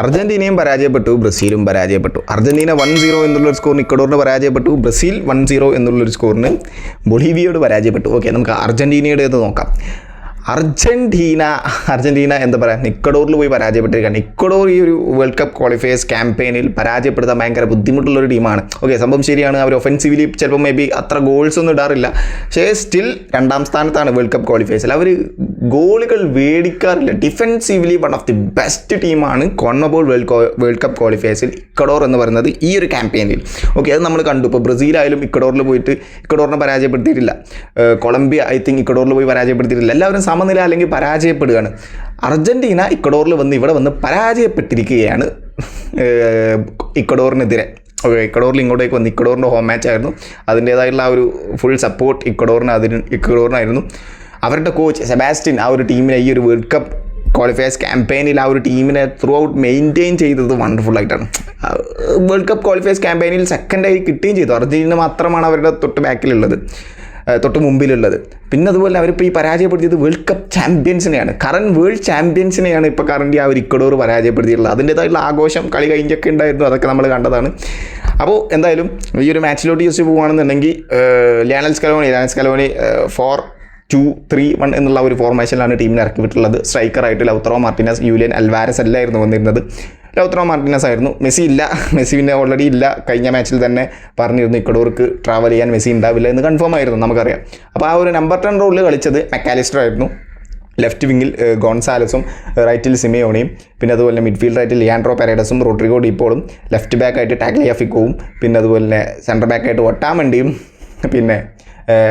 അർജന്റീനയും പരാജയപ്പെട്ടു ബ്രസീലും പരാജയപ്പെട്ടു. Argentina one zero എന്നുള്ളൊരു സ്കോറിന് ഇക്കഡോറിന് പരാജയപ്പെട്ടു ബ്രസീൽ വൺ സീറോ എന്നുള്ളൊരു സ്കോറിന് ബൊളീവിയോട് പരാജയപ്പെട്ടു. ഓക്കെ നമുക്ക് അർജന്റീനയുടേത് നോക്കാം. അർജന്റീന അർജന്റീന എന്താ പറയുക നിക്കഡോറിൽ പോയി പരാജയപ്പെട്ടിരിക്കുകയാണ്. നിക്കഡോർ ഈ ഒരു വേൾഡ് കപ്പ് ക്വാളിഫയേഴ്സ് ക്യാമ്പയിനിൽ പരാജയപ്പെടുത്താൻ ഭയങ്കര ബുദ്ധിമുട്ടുള്ള ഒരു ടീമാണ്. ഓക്കെ സംഭവം ശരിയാണ്. അവർ ഒഫൻസീവ്ലി ചിലപ്പോൾ മേ ബി അത്ര ഗോൾസ് ഒന്നും ഇടാറില്ല. പക്ഷേ സ്റ്റിൽ രണ്ടാം സ്ഥാനത്താണ് വേൾഡ് കപ്പ് ക്വാളിഫയേഴ്സിൽ അവർ ഗോളുകൾ വേടിക്കാറില്ല. Defensively one of the best ടീമാണ് കോൺമബോൾ വേൾഡ് വേൾഡ് കപ്പ് ക്വാളിഫയേഴ്സിൽ ഇക്കഡോർ എന്ന് പറയുന്നത് ഈ ഒരു ക്യാമ്പയിനിൽ ഓക്കെ അത് നമ്മൾ കണ്ടു. ഇപ്പോൾ ബ്രസീലായാലും ഇക്കഡോറിൽ പോയിട്ട് ഇക്കഡോറിനെ പരാജയപ്പെടുത്തിയിട്ടില്ല. കൊളംബിയ ഐ തിങ്ക് ഇക്കഡോറിൽ പോയി പരാജയപ്പെടുത്തിയിട്ടില്ല. എല്ലാവരും സമനില അല്ലെങ്കിൽ പരാജയപ്പെടുകയാണ്. അർജന്റീന ഇക്കഡോറിൽ വന്ന് ഇവിടെ വന്ന് പരാജയപ്പെട്ടിരിക്കുകയാണ്. ഇക്വഡോറിനെതിരെ. ഓക്കെ ഇക്കഡോറിൽ ഇങ്ങോട്ടേക്ക് വന്ന് ഇക്കഡോറിന്റെ ഹോം മാച്ച് ആയിരുന്നു. അതിന്റേതായിട്ടുള്ള ആ ഒരു ഫുൾ സപ്പോർട്ട് ഇക്കഡോറിന് അതിന് ഇക്കഡോറിനായിരുന്നു അവരുടെ കോച്ച് സെബാസ്റ്റിൻ ആ ഒരു ടീമിനെ ഈ ഒരു വേൾഡ് കപ്പ് ക്വാളിഫയേഴ്സ് ക്യാമ്പയിനിൽ ആ ഒരു ടീമിനെ ത്രൂ ഔട്ട് മെയിന്റെയിൻ ചെയ്തത് വണ്ടർഫുൾ ആയിട്ടാണ്. വേൾഡ് കപ്പ് ക്വാളിഫയേഴ്സ് ക്യാമ്പയിനിൽ സെക്കൻഡായി കിട്ടുകയും ചെയ്തു. അർജന്റീന മാത്രമാണ് അവരുടെ തൊട്ട് ബാക്കിലുള്ളത് തൊട്ട് മുമ്പിലുള്ളത്. പിന്നെ അതുപോലെ അവരിപ്പോൾ ഈ പരാജയപ്പെടുത്തിയത് വേൾഡ് കപ്പ് ചാമ്പ്യൻസിനെയാണ് കറണ്ട് വേൾഡ് ചാമ്പ്യൻസിനെയാണ് ഇപ്പോൾ കറണ്ട് ആ ഒരു ഇക്കഡോർ പരാജയപ്പെടുത്തിയിട്ടുള്ളത്. അതിന്റേതായിട്ടുള്ള ആഘോഷം കളി കഴിഞ്ഞൊക്കെ ഉണ്ടായിരുന്നു അതൊക്കെ നമ്മൾ കണ്ടതാണ്. അപ്പോൾ എന്തായാലും ഈ ഒരു മാച്ചിലോട്ട് just പോകുകയാണെന്നുണ്ടെങ്കിൽ Lionel Scaloni Lionel Scaloni four two three one എന്നുള്ള ഒരു ഫോർമേഷനിലാണ് ടീമിനെ ഇറക്കി വിട്ടുള്ളത് സ്ട്രൈക്കറായിട്ട് ലൗത്രോ മാർട്ടിനസ് യൂലിയൻ അൽവാരസ് അല്ലായിരുന്നു വന്നിരുന്നത്. ലൗത്രോ മാർട്ടിനസ് ആയിരുന്നു മെസ്സി ഇല്ല. മെസ്സി പിന്നെ ഓൾറെഡി ഇല്ല. കഴിഞ്ഞ മാച്ചിൽ തന്നെ പറഞ്ഞിരുന്നു ഇക്കടൂർക്ക് ട്രാവൽ ചെയ്യാൻ മെസ്സി ഉണ്ടാവില്ല എന്ന് കൺഫേം ആയിരുന്നു. നമുക്കറിയാം. അപ്പോൾ ആ ഒരു നമ്പർ ടെൻ റോളിൽ കളിച്ചത് മെക്കാലിസ്റ്റർ ആയിരുന്നു. ലെഫ്റ്റ് വിങ്ങിൽ ഗോൺസാലസും റൈറ്റിൽ സിമിയോണിയും പിന്നെ അതുപോലെ മിഡ്ഫീൽഡ് റൈറ്റിൽ ലിയാൻഡ്രോ പെരേഡസും റോഡ്രിഗോ ഡിപ്പോളും ലെഫ്റ്റ് ബാക്കായിട്ട് ടാഗ്ലിയാഫിക്കോവും പിന്നെ അതുപോലെ സെന്റർ ബാക്കായിട്ട് ഒട്ടാമണ്ടിയും പിന്നെ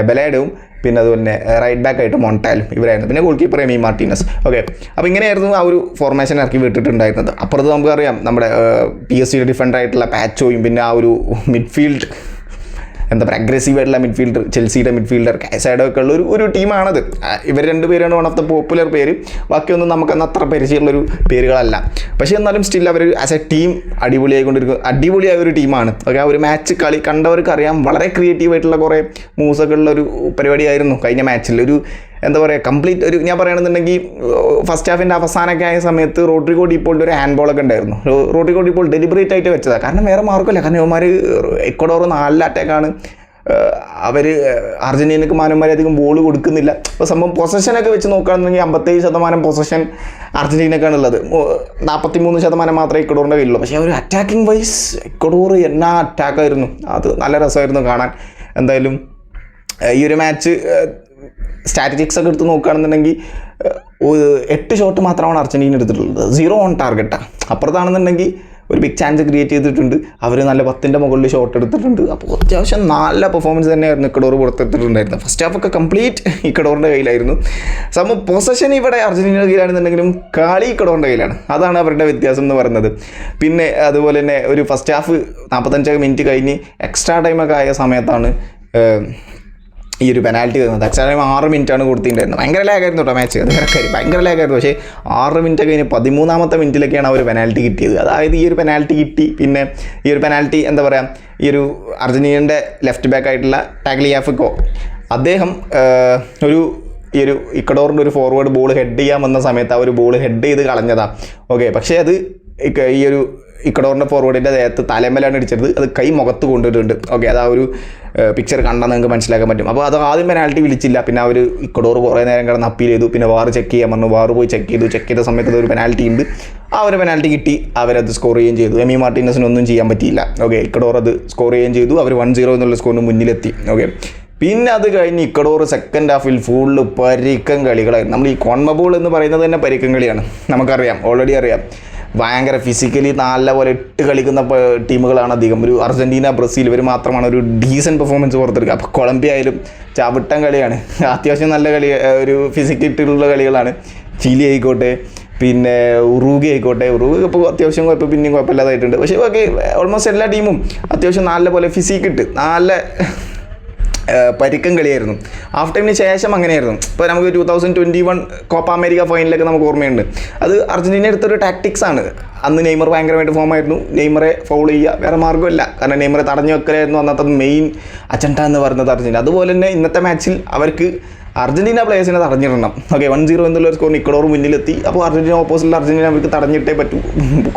ബെലേഡവും പിന്നെ അതുപോലെ റൈറ്റ് ബാക്ക് ആയിട്ട് മൊണ്ടാലും ഇവരായിരുന്നു. പിന്നെ goalkeeper Emi Martinez. Okay അപ്പോൾ ഇങ്ങനെയായിരുന്നു ആ ഒരു ഫോർമേഷൻ ഇറക്കി വിട്ടിട്ടുണ്ടായിരുന്നത്. അപ്പുറത്ത് നമുക്കറിയാം നമ്മുടെ പി എസ് സിയുടെ ഡിഫൻഡർ ആയിട്ടുള്ള പാച്ചോയും പിന്നെ ആ ഒരു മിഡ്ഫീൽഡ് എന്താ പറയുക അഗ്രസീവ് ആയിട്ടുള്ള മിഡ്ഫീൽഡർ ചെൽസിയുടെ മിഡ്ഫീൽഡർ കാസൈഡോ ഒക്കെ ഉള്ള ഒരു ഒരു ടീമാണത് ഇവർ രണ്ടുപേരാണ് വൺ ഓഫ് ദ പോപ്പുലർ പേര്. ബാക്കിയൊന്നും നമുക്കന്ന് അത്ര പരിചയമുള്ളൊരു പേരുകളല്ല. പക്ഷേ എന്നാലും സ്റ്റിൽ അവർ ആസ് എ ടീം അടിപൊളിയായിക്കൊണ്ടിരിക്കും അടിപൊളിയായ ഒരു ടീമാണ് ഓക്കെ ആ ഒരു മാച്ച് കളി കണ്ടവർക്ക് അറിയാം വളരെ ക്രിയേറ്റീവ് ആയിട്ടുള്ള കുറേ മൂവ്സൊക്കെ ഉള്ള ഒരു പരിപാടിയായിരുന്നു കഴിഞ്ഞ മാച്ചിൽ ഒരു എന്താ പറയുക കംപ്ലീറ്റ് ഒരു ഞാൻ പറയുകയാണെന്നുണ്ടെങ്കിൽ ഫസ്റ്റ് ഹാഫിന്റെ അവസാനമൊക്കെ ആയ സമയത്ത് റോഡ്രിഗോ ഡീപ്പോളിന്റെ ഒരു ഹാൻഡ് ബോളൊക്കെ ഉണ്ടായിരുന്നു. റോട്ടറി റോഡ്രിഗോ ഇപ്പോൾ ഡെലിബറേറ്റ് ആയിട്ട് വെച്ചതാണ് കാരണം വേറെ മാർഗമില്ല. കാരണം ഇവന്മാർ എക്കോഡോർ നാലിൽ അറ്റാക്കാണ്. അവർ അർജന്റീനക്ക് മാനന്മാരെ അധികം ബോൾ കൊടുക്കുന്നില്ല. അപ്പോൾ സംഭവം പൊസഷനൊക്കെ വെച്ച് നോക്കുകയാണെന്നുണ്ടെങ്കിൽ അമ്പത്തേഴ് ശതമാനം പൊസഷൻ അർജന്റീനക്കാണ് ഉള്ളത്. നാൽപ്പത്തി മൂന്ന് ശതമാനം മാത്രമേ ഇക്കഡോറിന്റെ കയ്യിലുള്ളൂ. പക്ഷേ ഒരു അറ്റാക്കിംഗ് വൈസ് ഇക്കഡോർ എന്നാ അറ്റാക്കായിരുന്നു അത് നല്ല രസമായിരുന്നു കാണാൻ. എന്തായാലും ഈ ഒരു മാച്ച് സ്റ്റാറ്റിറ്റിക്സ് ഒക്കെ എടുത്ത് നോക്കുകയാണെന്നുണ്ടെങ്കിൽ എട്ട് ഷോട്ട് മാത്രമാണ് അർജന്റീന എടുത്തിട്ടുള്ളത്. സീറോ ഓൺ ടാർഗറ്റാണ് അപ്പുറത്താണെന്നുണ്ടെങ്കിൽ ഒരു ബിഗ് ചാൻസ് ക്രിയേറ്റ് ചെയ്തിട്ടുണ്ട്. അവർ നല്ല പത്തിന്റെ മുകളിൽ ഷോട്ട് എടുത്തിട്ടുണ്ട്. അപ്പോൾ അത്യാവശ്യം നല്ല പെർഫോമൻസ് തന്നെയായിരുന്നു ഇക്കഡോർ പുറത്തെടുത്തിട്ടുണ്ടായിരുന്നത്. ഫസ്റ്റ് ഹാഫ് ഒക്കെ കംപ്ലീറ്റ് ഇക്കഡോറിന്റെ കയ്യിലായിരുന്നു. സംഭവം പൊസഷൻ ഇവിടെ അർജന്റീനയുടെ കയ്യിലാണെന്നുണ്ടെങ്കിലും കളി ഇക്കഡോറിന്റെ കയ്യിലാണ്. അതാണ് അവരുടെ വ്യത്യാസം എന്ന് പറയുന്നത്. പിന്നെ അതുപോലെ തന്നെ ഒരു ഫസ്റ്റ് ഹാഫ് നാൽപ്പത്തഞ്ച് മിനിറ്റ് കഴിഞ്ഞ് എക്സ്ട്രാ ടൈമൊക്കെ ആയ സമയത്താണ് ഈ ഒരു പെനാൽറ്റി തന്നത് അച്ഛനും ആറ് മിനിറ്റാണ് കൊടുത്തിട്ടുണ്ടായിരുന്നത്. ഭയങ്കര ലാഗായിരുന്നു കേട്ടോ മാച്ച് അത് കാര്യം ഭയങ്കര ലാഗായിരുന്നു പക്ഷേ ആറ് മിനിറ്റ് കഴിഞ്ഞ് പതിമൂന്നാമത്തെ മിനിറ്റിലൊക്കെയാണ് ആ ഒരു പെനാൽറ്റി കിട്ടിയത്. അതായത് ഈ ഒരു പെനാൽറ്റി കിട്ടി. പിന്നെ ഈ ഒരു പെനാൽറ്റി എന്താ പറയുക ഈ ഒരു അർജന്റീനയുടെ ലെഫ്റ്റ് ബാക്ക് ആയിട്ടുള്ള ടാഗ്ലിയാഫിക്കോ അദ്ദേഹം ഒരു ഈ ഒരു ഇക്കഡോറിന്റെ ഒരു ഫോർവേഡ് ബോൾ ഹെഡ് ചെയ്യാൻ വന്ന സമയത്ത് ആ ഒരു ബോൾ ഹെഡ് ചെയ്ത് കളഞ്ഞതാണ് ഓക്കെ പക്ഷേ അത് ഈ ഒരു ഇക്കഡോറിന്റെ ഫോർവേഡിന്റെ ദേഹത്ത് തലമേലാണ് അടിച്ചത്. അത് കൈ മുഖത്ത് കൊണ്ടുവരുന്നുണ്ട്. ഓക്കെ അത് ആ ഒരു പിക്ചർ കണ്ടാൽ നിങ്ങൾക്ക് മനസ്സിലാക്കാൻ പറ്റും. അപ്പോൾ അത് ആദ്യം പെനാൽറ്റി വിളിച്ചില്ല. പിന്നെ അവർ ഇക്കഡോർ കുറേ നേരം കിടന്ന് അപ്പീൽ ചെയ്തു. പിന്നെ വാർ ചെക്ക് ചെയ്യാൻ പറഞ്ഞു. വാർ പോയി ചെക്ക് ചെയ്തു. ചെക്ക് ചെയ്ത സമയത്ത് ഒരു പെനാൽറ്റി ഉണ്ട്. ആ ഒരു പെനാൽറ്റി കിട്ടി. അവരത് സ്കോർ ചെയ്യുകയും ചെയ്തു. എമി മാർട്ടിനസിന് ഒന്നും ചെയ്യാൻ പറ്റിയില്ല. ഓക്കെ ഇക്കഡോർ അത് സ്കോർ ചെയ്യുകയും ചെയ്തു. അവർ വൺ സീറോ എന്നുള്ള സ്കോറിന് മുന്നിലെത്തി. ഓക്കെ പിന്നെ അത് കഴിഞ്ഞ് ഇക്കഡോർ സെക്കൻഡ് ഹാഫിൽ ഫുള്ള് പരിക്കൻ കളികളായിരുന്നു. നമ്മൾ ഈ കോൺമബോൾ എന്ന് പറയുന്നത് തന്നെ പരിക്കൻ കളിയാണ്. നമുക്കറിയാം. ഓൾറെഡി അറിയാം. ഭയങ്കര ഫിസിക്കലി നല്ല പോലെ ഇട്ട് കളിക്കുന്ന ടീമുകളാണ് അധികം. ഒരു അർജന്റീന ബ്രസീൽ ഇവർ മാത്രമാണ് ഒരു ഡീസന്റ് പെർഫോമൻസ് പുറത്തെടുക്കുക. അപ്പോൾ കൊളംബിയ ആയാലും ചവിട്ടൻ കളിയാണ്. അത്യാവശ്യം നല്ല കളി ഒരു ഫിസിക്കിട്ടുള്ള കളികളാണ്. ചിലി ആയിക്കോട്ടെ പിന്നെ ഉറൂഗി ആയിക്കോട്ടെ. ഉറൂഗി ഇപ്പോൾ അത്യാവശ്യം കുഴപ്പം പിന്നെയും കുഴപ്പമില്ലാതായിട്ടുണ്ട്. പക്ഷേ ഓക്കെ ഓൾമോസ്റ്റ് എല്ലാ ടീമും അത്യാവശ്യം നല്ല പോലെ ഫിസിക്കിട്ട് നല്ല ഏഹ് പരിക്കൻ കളിയായിരുന്നു. ഹാഫ് ടൈമിന് ശേഷം അങ്ങനെയായിരുന്നു. ഇപ്പോൾ നമുക്ക് two thousand twenty one Copa America ഫൈനലൊക്കെ നമുക്ക് ഓർമ്മയുണ്ട്. അത് അർജന്റീന എടുത്തൊരു ആണ്. അന്ന് നെയ്മർ ഭയങ്കരമായിട്ട് ഫോം ആയിരുന്നു. നെയ്മറെ ഫൗൾ ചെയ്യുക വേറെ മാർഗമില്ല കാരണം നെയ്മറെ തടഞ്ഞു വെക്കലായിരുന്നു അന്നത്തെ മെയിൻ അജണ്ട എന്ന് പറയുന്നത് അർജന്റീന അതുപോലെ തന്നെ ഇന്നത്തെ മാച്ചിൽ അവർക്ക് അർജന്റീന പ്ലേയേഴ്സിനെ തടഞ്ഞിടണം. ഓക്കെ വൺ സീറോ എന്നുള്ള സ്കോർ ഇക്കഡോർ മുന്നിലെത്തി. അപ്പോൾ അർജന്റീന ഓപ്പോസിറ്റിൽ അർജന്റീന അവർക്ക് തടഞ്ഞിട്ടേ പറ്റൂ.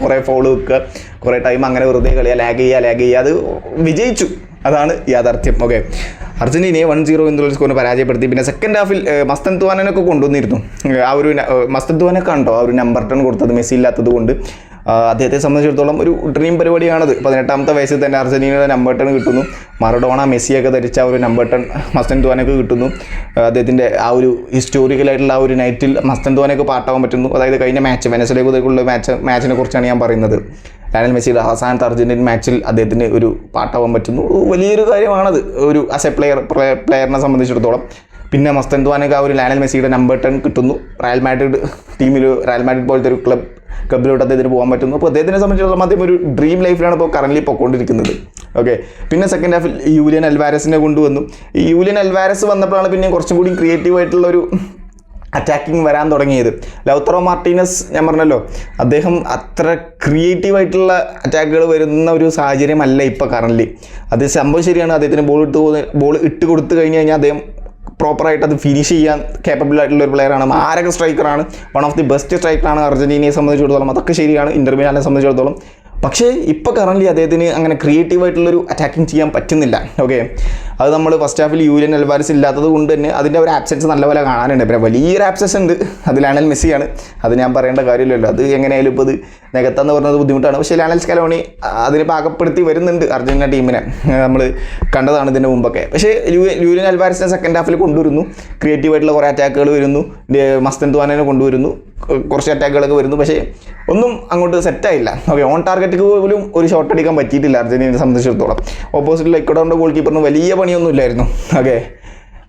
കുറേ ഫോൾ വെക്കുക കുറേ ടൈം അങ്ങനെ വെറുതെ കളിയാ ലാഗ് ചെയ്യുക ലാഗ് ചെയ്യുക. അത് വിജയിച്ചു. അതാണ് യാഥാർത്ഥ്യം. ഓക്കെ അർജന്റീനയെ വൺ സീറോ എന്നുള്ള സ്കോറിന് പരാജയപ്പെടുത്തി. പിന്നെ സെക്കൻഡ് ഹാഫിൽ മസ്തൻ തുവാനൊക്കെ കൊണ്ടുവന്നിരുന്നു. ആ ഒരു മസ്തൻ തുവാനൊക്കെ ഉണ്ടോ ആ ഒരു നമ്പർ ടൺ കൊടുത്തത് മെസ്സി ഇല്ലാത്തത് കൊണ്ട്. അദ്ദേഹത്തെ സംബന്ധിച്ചിടത്തോളം ഒരു ഡ്രീം പരിപാടിയാണത്. പതിനെട്ടാമത്തെ വയസ്സിൽ തന്നെ അർജന്റീനയുടെ നമ്പർ ടെൺ കിട്ടുന്നു. മറഡോണ മെസ്സിയൊക്കെ ധരിച്ച ഒരു നമ്പർ ടെൺ മസ്തൻ ധോനൊക്കെ കിട്ടുന്നു. അദ്ദേഹത്തിന്റെ ആ ഒരു ഹിസ്റ്റോറിക്കലായിട്ടുള്ള ആ ഒരു നൈറ്റിൽ മസ്തൻ ധോനൊക്കെ പാട്ടാവാൻ പറ്റുന്നു. അതായത് കഴിഞ്ഞ മാച്ച് വെനസ്വലേക്കുള്ള മാച്ച് മാച്ചിനെ കുറിച്ചാണ് ഞാൻ പറയുന്നത്. ലയണൽ മെസ്സിയുടെ അവസാനത്തെ അർജന്റീൻ മാച്ചിൽ അദ്ദേഹത്തിന് ഒരു പാട്ടാവാൻ പറ്റുന്നു. വലിയൊരു കാര്യമാണത്. ഒരു ആസ് എ പ്ലെയർ പ്ലെയറിനെ സംബന്ധിച്ചിടത്തോളം. പിന്നെ മസ്തൻ ധോനൊക്കെ ആ ഒരു ലയണൽ മെസ്സിയുടെ നമ്പർ ടെൻ കിട്ടുന്നു. റയൽ മാഡ്രിഡ് ടീമിൽ റയൽ മാഡ്രിഡ് പോലത്തെ ഒരു ക്ലബ് ക്ലബിലോട്ട് അദ്ദേഹത്തിന് പോകാൻ പറ്റുന്നു. അപ്പോൾ അദ്ദേഹത്തിനെ സംബന്ധിച്ചിടത്തോളം അദ്ദേഹം ഒരു ഡ്രീം ലൈഫിലാണ് ഇപ്പോൾ കറന്റ് പൊയ്ക്കൊണ്ടിരിക്കുന്നത് ഓക്കെ പിന്നെ സെക്കൻഡ് ഹാഫിൽ യൂലിയൻ അൽവാരസിനെ കൊണ്ടുവന്നു. ഈ യൂലിയൻ അൽവാരസ് വന്നപ്പോഴാണ് പിന്നെ കുറച്ചും കൂടി ക്രിയേറ്റീവ് ആയിട്ടുള്ള ഒരു അറ്റാക്കിങ് വരാൻ തുടങ്ങിയത്. ലൗത്രോ മാർട്ടീനസ് ഞാൻ പറഞ്ഞല്ലോ അദ്ദേഹം അത്ര ക്രിയേറ്റീവ് ആയിട്ടുള്ള അറ്റാക്കുകൾ വരുന്ന ഒരു സാഹചര്യമല്ല ഇപ്പോൾ കറന്റ് അത് സംഭവം ശരിയാണ്. അദ്ദേഹത്തിന് ബോൾ ഇട്ട് ബോൾ ഇട്ട് കൊടുത്തു കഴിഞ്ഞ് കഴിഞ്ഞാൽ അദ്ദേഹം പ്രോപ്പറായിട്ട് അത് ഫിനിഷ് ചെയ്യാൻ കേപ്പബിൾ ആയിട്ടുള്ള ഒരു പ്ലെയറാണ് മാരക സ്ട്രൈക്കറാണ് വൺ ഓഫ് ദി ബെസ്റ്റ് സ്ട്രൈക്കറാണ് അർജന്റീനയെ സംബന്ധിച്ചിടത്തോളം. അതൊക്കെ ശരിയാണ് ഇന്റർമീഡിയനെ സംബന്ധിച്ചിടത്തോളം. പക്ഷേ ഇപ്പോൾ കറന്റ് അദ്ദേഹത്തിന് അങ്ങനെ ക്രിയേറ്റീവ് ആയിട്ടുള്ളൊരു അറ്റാക്കിംഗ് ചെയ്യാൻ പറ്റുന്നില്ല. ഓക്കെ അത് നമ്മൾ ഫസ്റ്റ് ഹാഫിൽ യൂലിയൻ അൽവാരിസ് ഇല്ലാത്തത് കൊണ്ട് തന്നെ അതിന്റെ ഒരു ആബ്സെൻസ് നല്ലപോലെ കാണാനുണ്ട്. പിന്നെ വലിയൊരു ആബ്സെൻസ് ഉണ്ട്. അത് മെസ്സിയാണ്. അത് ഞാൻ പറയേണ്ട കാര്യമില്ലല്ലോ. അത് എങ്ങനെയായാലും ഇപ്പോൾ ഇത് നികത്താന്ന് പറഞ്ഞത് ബുദ്ധിമുട്ടാണ്. പക്ഷേ ലാനൽ സ്കലോണി അതിനെ പാകപ്പെടുത്തി വരുന്നുണ്ട് അർജന്റീന ടീമിനെ. നമ്മൾ കണ്ടതാണ് ഇതിന്റെ മുമ്പൊക്കെ. പക്ഷേ ലൂ- അൽവാരസിനെ സെക്കൻഡ് ഹാഫിൽ കൊണ്ടുവരുന്നു. ക്രിയേറ്റീവ് ആയിട്ടുള്ള കുറേ അറ്റാക്കുകൾ വരുന്നു. മസ്തൻ ദ്വാനെ കൊണ്ടുവരുന്നു. കുറച്ച് അറ്റാക്കുകളൊക്കെ വരുന്നു. പക്ഷേ ഒന്നും അങ്ങോട്ട് സെറ്റായില്ല ഓക്കെ ഓൺ ടാർഗറ്റ് പോലും ഒരു ഷോട്ട് അടിക്കാൻ പറ്റിയിട്ടില്ല അർജന്റീനയെ സംബന്ധിച്ചിടത്തോളം. ഓപ്പോസിറ്റിൽ ഇക്കഡോറിന്റെ ഗോൾ കീപ്പറിന് വലിയ പണിയൊന്നും ഇല്ലായിരുന്നു ഓക്കെ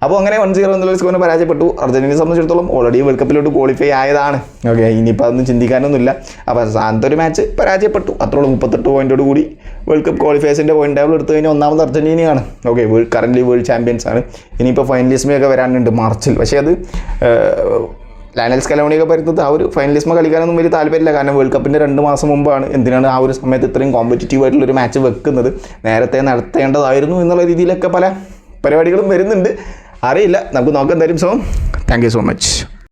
അപ്പോൾ അങ്ങനെ വൺ സീറോ എന്നുള്ള സ്കോറിന് പരാജയപ്പെട്ടു. അർജന്റീനയെ സംബന്ധിച്ചിടത്തോളം ഓൾറെഡി വേൾഡ് കപ്പിലോട്ട് ക്വാളിഫൈ ആയതാണ്. ഓക്കെ ഇനിയിപ്പോൾ അതൊന്നും ചിന്തിക്കാനൊന്നുമില്ല. അപ്പോൾ അവസാനത്തെ ഒരു മാച്ച് പരാജയപ്പെട്ടു. അത്രയുള്ള മുപ്പത്തെട്ട് പോയിന്റോട് കൂടി വേൾഡ് കപ്പ് ക്വാളിഫയേഴ്സിന്റെ പോയിന്റ് ടേബിൾ എടുത്തു കഴിഞ്ഞാൽ ഒന്നാമത് അർജന്റീനയാണ്. Okay world current world champions ആണ്. ഇനിയിപ്പോൾ ഫൈനലിസ്മയൊക്കെ വരാനുണ്ട് മാർച്ചിൽ. പക്ഷേ അത് കലോണിയൊക്കെ സ്കലോണിയൊക്കെ വരുന്നത് ആ ഒരു ഫൈനലിസ്മ കളിക്കാനൊന്നും വലിയ താല്പര്യമില്ല. കാരണം വേൾഡ് കപ്പിന്റെ രണ്ട് മാസം മുമ്പാണ് എന്തിനാണ് ആ ഒരു സമയത്ത് ഇത്രയും കോമ്പറ്റീറ്റീവ് ആയിട്ടുള്ളൊരു മാച്ച് വെക്കുന്നത്? നേരത്തെ നടത്തേണ്ടതായിരുന്നു എന്നുള്ള രീതിയിലൊക്കെ പല പരിപാടികളും വരുന്നുണ്ട്. അറിയില്ല. നമുക്ക് നോക്കാം എന്തായാലും so. Thank you so much